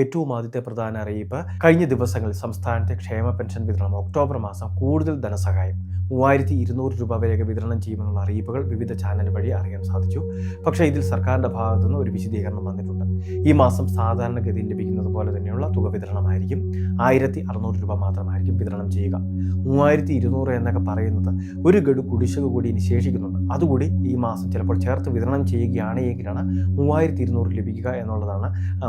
ഏറ്റവും ആദ്യത്തെ പ്രധാന അറിയിപ്പ് കഴിഞ്ഞ ദിവസങ്ങളിൽ സംസ്ഥാനത്തെ ക്ഷേമ പെൻഷൻ വിതരണം ഒക്ടോബർ മാസം കൂടുതൽ ധനസഹായം. മൂവായിരത്തി ഇരുന്നൂറ് രൂപ വരെയൊക്കെ വിതരണം ചെയ്യുമെന്നുള്ള അറിയിപ്പുകൾ വിവിധ ചാനൽ വഴി അറിയാൻ സാധിച്ചു. പക്ഷേ ഇതിൽ സർക്കാരിന്റെ ഭാഗത്തു നിന്ന് ഒരു വിശദീകരണം വന്നിട്ടുണ്ട്. ഈ മാസം സാധാരണഗതിയിൽ ലഭിക്കുന്നത് പോലെ തന്നെയുള്ള തുക വിതരണമായിരിക്കും. ആയിരത്തി അറുന്നൂറ് രൂപ മാത്രമായിരിക്കും വിതരണം ചെയ്യുക. മൂവായിരത്തി ഇരുന്നൂറ് എന്നൊക്കെ പറയുന്നത് ഒരു ഗഡു കുടിശ്ശിക കൂടി ഇനി ശേഷിക്കുന്നുണ്ട് അതുകൂടി ഈ മാസം ചിലപ്പോൾ ചേർത്ത് വിതരണം ചെയ്യുകയാണെങ്കിലാണ് മൂവായിരത്തി ഇരുന്നൂറ് ലഭിക്കുക എന്നുള്ളതാണ്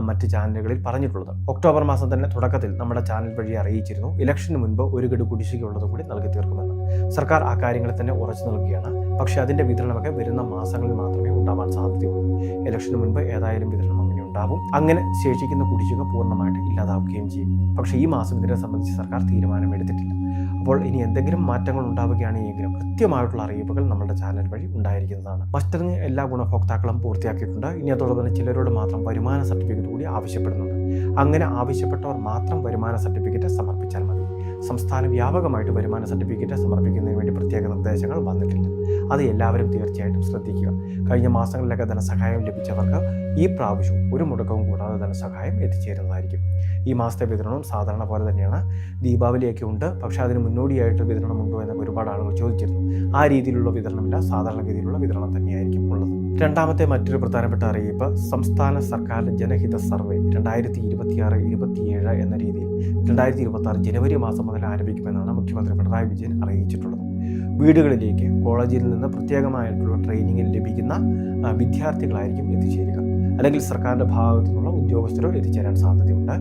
മറ്റ് ചാനലുകളിൽ പറഞ്ഞിട്ടുള്ളത്. ഒക്ടോബർ മാസം തന്നെ തുടക്കത്തിൽ നമ്മുടെ ചാനൽ വഴി അറിയിച്ചിരുന്നു. ഇലക്ഷന് മുൻപ് ഒരു ഗഡു കുടിശ്ശിക ഉള്ളത് കൂടി നൽകി തീർക്കുമെന്ന്. സർക്കാർ ആ കാര്യങ്ങളെ തന്നെ ഉറച്ചു നൽകുകയാണ്. പക്ഷേ അതിന്റെ വിതരണമൊക്കെ വരുന്ന മാസങ്ങളിൽ മാത്രമേ ഉണ്ടാവാൻ സാധ്യതയുള്ളൂ. ഇലക്ഷന് മുൻപ് ഏതായാലും വിതരണം അങ്ങനെ ഉണ്ടാവും. അങ്ങനെ ശേഷിക്കുന്ന കുടിശ്ശിക പൂർണമായിട്ട് ഇല്ലാതാവുകയും ചെയ്യും. പക്ഷേ ഈ മാസം ഇതിനെ സംബന്ധിച്ച് സർക്കാർ തീരുമാനമെടുത്തിട്ടില്ല. അപ്പോൾ ഇനി എന്തെങ്കിലും മാറ്റങ്ങൾ ഉണ്ടാവുകയാണെങ്കിലും കൃത്യമായിട്ടുള്ള അറിയിപ്പുകൾ നമ്മുടെ ചാനൽ വഴി ഉണ്ടായിരിക്കുന്നതാണ്. മസ്റ്ററിങ് എല്ലാ ഗുണഭോക്താക്കളും പൂർത്തിയാക്കിയിട്ടുണ്ട്. ഇനി അതോടൊപ്പം തന്നെ ചിലരോട് മാത്രം വരുമാന സർട്ടിഫിക്കറ്റ് കൂടി ആവശ്യപ്പെടുന്നുണ്ട്. അങ്ങനെ ആവശ്യപ്പെട്ടവർ മാത്രം വരുമാന സർട്ടിഫിക്കറ്റ് സമർപ്പിച്ചാൽ മതി. സംസ്ഥാന വ്യാപകമായിട്ട് വരുമാന സർട്ടിഫിക്കറ്റ് സമർപ്പിക്കുന്നതിന് വേണ്ടി പ്രത്യേക നിർദ്ദേശങ്ങൾ വന്നിട്ടില്ല. അത് എല്ലാവരും തീർച്ചയായിട്ടും ശ്രദ്ധിക്കുക. കഴിഞ്ഞ മാസങ്ങളിലൊക്കെ ധനസഹായം ലഭിച്ചവർക്ക് ഈ പ്രാവശ്യവും ഒരു മുടക്കവും കൂടാതെ ധനസഹായം എത്തിച്ചേരുന്നതായിരിക്കും. ഈ മാസത്തെ വിതരണം സാധാരണ പോലെ തന്നെയാണ്. ദീപാവലിയൊക്കെ ഉണ്ട്. പക്ഷേ അതിന് മുന്നോടിയായിട്ട് വിതരണമുണ്ടോ എന്നൊക്കെ ഒരുപാട് ആളുകൾ ചോദിച്ചിരുന്നു. ആ രീതിയിലുള്ള വിതരണമില്ല. സാധാരണ രീതിയിലുള്ള വിതരണം തന്നെയായിരിക്കും ഉള്ളത്. രണ്ടാമത്തെ മറ്റൊരു പ്രധാനപ്പെട്ട അറിയിപ്പ്. സംസ്ഥാന സർക്കാർ ജനഹിത സർവേ രണ്ടായിരത്തി ഇരുപത്തിയാറ് ഇരുപത്തിയേഴ് എന്ന രീതിയിൽ രണ്ടായിരത്തി ഇരുപത്തി ജനുവരി മാസം മുതൽ ആരംഭിക്കുമെന്നാണ് മുഖ്യമന്ത്രി പിണറായി വിജയൻ അറിയിച്ചിട്ടുള്ളത്. വീടുകളിലേക്ക് കോളേജിൽ നിന്ന് പ്രത്യേകമായിട്ടുള്ള ട്രെയിനിങ്ങിൽ ലഭിക്കുന്ന വിദ്യാർത്ഥികളായിരിക്കും എത്തിച്ചേരുക. അല്ലെങ്കിൽ സർക്കാരിന്റെ ഭാഗത്തു നിന്നുള്ള ഉദ്യോഗസ്ഥരോ എത്തിച്ചേരാൻ സാധ്യതയുണ്ട്.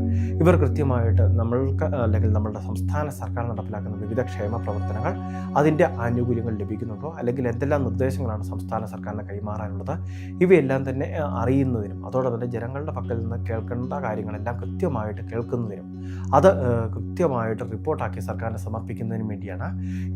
ഇവർ കൃത്യമായിട്ട് നമ്മൾക്ക് അല്ലെങ്കിൽ നമ്മളുടെ സംസ്ഥാന സർക്കാർ നടപ്പിലാക്കുന്ന വിവിധ ക്ഷേമ പ്രവർത്തനങ്ങൾ അതിന്റെ ആനുകൂല്യങ്ങൾ ലഭിക്കുന്നുണ്ടോ? അല്ലെങ്കിൽ എന്തെല്ലാം നിർദ്ദേശങ്ങളാണ് സംസ്ഥാന സർക്കാരിന് കൈമാറാനുള്ളത്? ഇവയെല്ലാം തന്നെ അറിയുന്നതിനും അതോടൊപ്പം തന്നെ ജനങ്ങളുടെ പക്കൽ നിന്ന് കേൾക്കേണ്ട കാര്യങ്ങളെല്ലാം കൃത്യമായിട്ട് കേൾക്കുന്നതിനും അത് കൃത്യമായിട്ട് റിപ്പോർട്ടാക്കി സർക്കാരിന് സമർപ്പിക്കുന്നതിനും വേണ്ടിയാണ്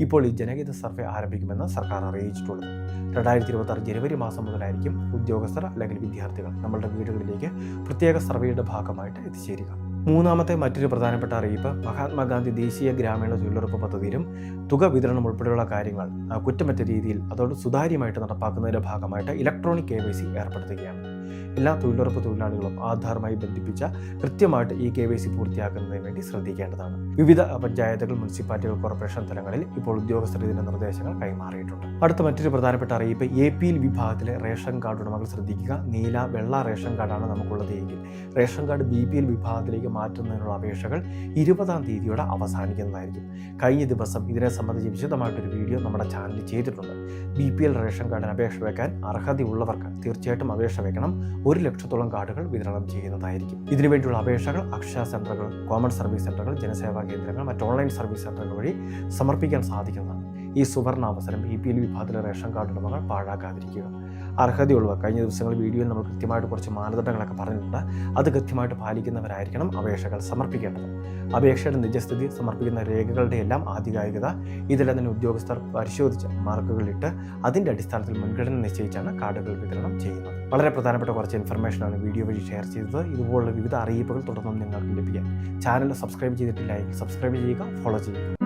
ഇപ്പോൾ ഈ ജനഹിത സർവേ ആരംഭിക്കുമെന്ന് സർക്കാർ അറിയിച്ചിട്ടുള്ളത്. രണ്ടായിരത്തി ഇരുപത്തി ജനുവരി മാസം മുതലായിരിക്കും ഉദ്യോഗസ്ഥർ അല്ലെങ്കിൽ വിദ്യാർത്ഥികൾ നമ്മളുടെ വീടുകളിലേക്ക് പ്രത്യേക സർവേയുടെ ഭാഗമായിട്ട് എത്തിച്ചേരുക. മൂന്നാമത്തെ മറ്റൊരു പ്രധാനപ്പെട്ട അറിയിപ്പ്. മഹാത്മാഗാന്ധി ദേശീയ ഗ്രാമീണ തൊഴിലുറപ്പ് പദ്ധതിയിലും തുക വിതരണം ഉൾപ്പെടെയുള്ള കാര്യങ്ങൾ കുറ്റമറ്റ രീതിയിൽ അതോട് സുതാര്യമായിട്ട് നടപ്പാക്കുന്നതിന്റെ ഭാഗമായിട്ട് ഇലക്ട്രോണിക് കെ വൈ സി ഏർപ്പെടുത്തുകയാണ്. എല്ലാ തൊഴിലുറപ്പ് തൊഴിലാളികളും ആധാറുമായി ബന്ധിപ്പിച്ച കൃത്യമായിട്ട് ഈ കെ വൈ സി പൂർത്തിയാക്കുന്നതിന് വേണ്ടി ശ്രദ്ധിക്കേണ്ടതാണ്. വിവിധ പഞ്ചായത്തുകൾ മുനിസിപ്പാലിറ്റികൾ കോർപ്പറേഷൻ തലങ്ങളിൽ ഇപ്പോൾ ഉദ്യോഗസ്ഥർ ഇതിന്റെ നിർദ്ദേശങ്ങൾ കൈമാറിയിട്ടുണ്ട്. അടുത്ത മറ്റൊരു പ്രധാനപ്പെട്ട അറിയിപ്പ് എ പി എൽ വിഭാഗത്തിലെ റേഷൻ കാർഡ് ഉടമകൾ ശ്രദ്ധിക്കുക. നീല വെള്ള റേഷൻ കാർഡാണ് നമുക്കുള്ളത് എങ്കിൽ ration card B P L വിഭാഗത്തിലേക്ക് മാറ്റുന്നതിനുള്ള അപേക്ഷകൾ ഇരുപതാം തീയതിയോടെ അവസാനിക്കുന്നതായിരിക്കും. കഴിഞ്ഞ ദിവസം ഇതിനെ സംബന്ധിച്ച് വിശദമായിട്ടൊരു വീഡിയോ നമ്മുടെ ചാനലിൽ ചെയ്തിട്ടുണ്ട്. ബി പി എൽ റേഷൻ കാർഡിന് അപേക്ഷ വെക്കാൻ അർഹതയുള്ളവർക്ക് തീർച്ചയായിട്ടും അപേക്ഷ വെക്കണം ഒരു ലക്ഷത്തോളം കാർഡുകൾ വിതരണം ചെയ്യുന്നതായിരിക്കും. ഇതിനുവേണ്ടിയുള്ള അപേക്ഷകൾ അക്ഷയ സെന്ററുകൾ കോമൺ സർവീസ് സെന്ററുകൾ ജനസേവാ കേന്ദ്രങ്ങൾ മറ്റ് ഓൺലൈൻ സർവീസ് സെന്ററുകൾ വഴി സമർപ്പിക്കാൻ സാധിക്കുന്നതാണ്. ഈ സുവർണ അവസരം ബി പി എൽ വിഭാഗത്തിലെ റേഷൻ കാർഡ് ഉടമകൾ പാഴാക്കാതിരിക്കുക. അർഹതയുള്ളവർ. കഴിഞ്ഞ ദിവസങ്ങളിൽ വീഡിയോയിൽ നമ്മൾ കൃത്യമായിട്ട് കുറച്ച് മാനദണ്ഡങ്ങളൊക്കെ പറഞ്ഞിട്ടുണ്ട്. അത് കൃത്യമായിട്ട് പാലിക്കുന്നവരായിരിക്കണം അപേക്ഷകൾ സമർപ്പിക്കേണ്ടത്. അപേക്ഷയുടെ നിജസ്ഥിതി സമർപ്പിക്കുന്ന രേഖകളുടെ എല്ലാം ആധികാരികത ഇതെല്ലാം തന്നെ ഉദ്യോഗസ്ഥർ പരിശോധിച്ച് മാർക്കുകളിട്ട് അതിന്റെ അടിസ്ഥാനത്തിൽ മുൻഗണന നിശ്ചയിച്ചാണ് കാർഡുകൾ വിതരണം ചെയ്യുന്നത്. വളരെ പ്രധാനപ്പെട്ട കുറച്ച് ഇൻഫർമേഷനാണ് വീഡിയോ വഴി ഷെയർ ചെയ്തത്. ഇതുപോലുള്ള വിവിധ അറിയിപ്പുകൾ തുടർന്നും നിങ്ങൾക്ക് ലഭിക്കാം. ചാനൽ സബ്സ്ക്രൈബ് ചെയ്തിട്ടില്ല എങ്കിൽ സബ്സ്ക്രൈബ് ചെയ്യുക ഫോളോ ചെയ്യുക.